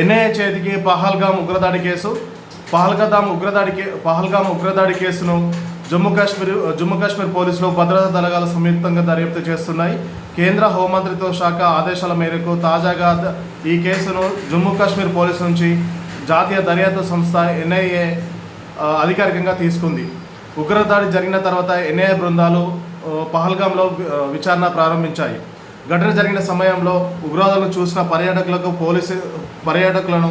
NIA చేతికి పహల్గాం ఉగ్రదాడి case Pahalgam ఉగ్రదాడి కే పహల్గాం ఉగ్రదాడి కేసును జమ్మూ కాశ్మీర్ జమ్మూ కాశ్మీర్ పోలీసులు భద్రతా దళాలు సంయుక్తంగా దర్యాప్తు చేస్తున్నాయి. కేంద్ర హోంమంత్రిత్వ శాఖ ఆదేశాల మేరకు తాజాగా ఈ కేసును జమ్మూ కాశ్మీర్ పోలీసు నుంచి జాతీయ దర్యాప్తు సంస్థ ఎన్ఐఏ అధికారికంగా తీసుకుంది. ఉగ్రదాడి జరిగిన తర్వాత ఎన్ఐఏ బృందాలు పహల్గాంలో విచారణ ప్రారంభించాయి. ఘటన జరిగిన సమయంలో ఉగ్రవాదులను చూసిన పర్యాటకులకు పోలీసు పర్యాటకులను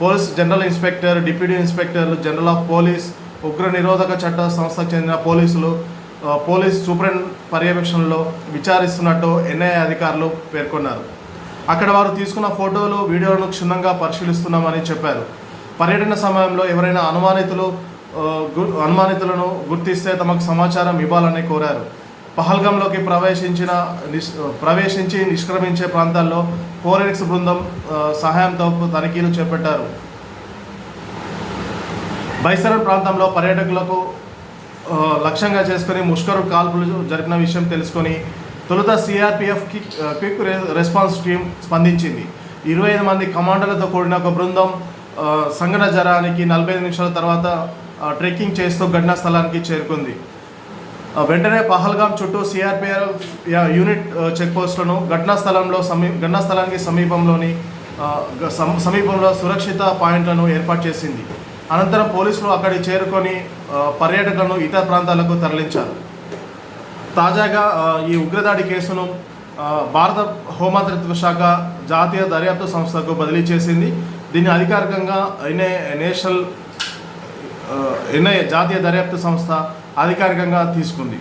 police general inspector deputy inspector general of police ఉగ్ర నిరోధక చట్ట సంస్థకు చెందిన పోలీసులు పోలీస్ సూపరింట్ పర్యవేక్షణలో విచారిస్తున్నట్టు ఎన్ఐఏ అధికారులు పేర్కొన్నారు. అక్కడ వారు తీసుకున్న ఫోటోలు వీడియోలను క్షుణ్ణంగా పరిశీలిస్తున్నామని చెప్పారు. పర్యటన సమయంలో ఎవరైనా అనుమానితులు అనుమానితులను గుర్తిస్తే తమకు సమాచారం ఇవ్వాలని కోరారు. పహల్గంలోకి ప్రవేశించిన నిష్ ప్రవేశించి నిష్క్రమించే ప్రాంతాల్లో ఫోరెనిక్స్ బృందం సహాయంతో తనిఖీలు చేపట్టారు. బైసరన్ ప్రాంతంలో పర్యాటకులకు లక్ష్యంగా చేసుకుని ముష్కరు కాల్పులు జరిపిన విషయం తెలుసుకొని తొలుత సిఆర్పిఎఫ్ క్విక్ రెస్పాన్స్ టీం స్పందించింది. ఇరవై ఐదు మంది కమాండర్లతో కూడిన ఒక బృందం సంఘటన జరానికి నలభై ఐదు నిమిషాల తర్వాత ట్రెక్కింగ్ చేస్తూ ఘటనా స్థలానికి చేరుకుంది. వెంటనే పహల్గాం చుట్టూ సిఆర్పిఎఫ్ యూనిట్ చెక్ పోస్టులను ఘటనా స్థలంలో సమీ ఘటనా స్థలానికి సమీపంలోని సమీపంలో సురక్షిత పాయింట్లను ఏర్పాటు చేసింది. అనంతరం పోలీసులు అక్కడికి చేరుకొని పర్యాటకులను ఇతర ప్రాంతాలకు తరలించారు. తాజాగా ఈ ఉగ్రదాడి కేసును భారత హోంమంత్రిత్వ శాఖ జాతీయ దర్యాప్తు సంస్థకు బదిలీ చేసింది. దీన్ని అధికారికంగా నేషనల్ ఎన్ఐ జాతీయ దర్యాప్తు సంస్థ అధికారికంగా తీసుకుంది.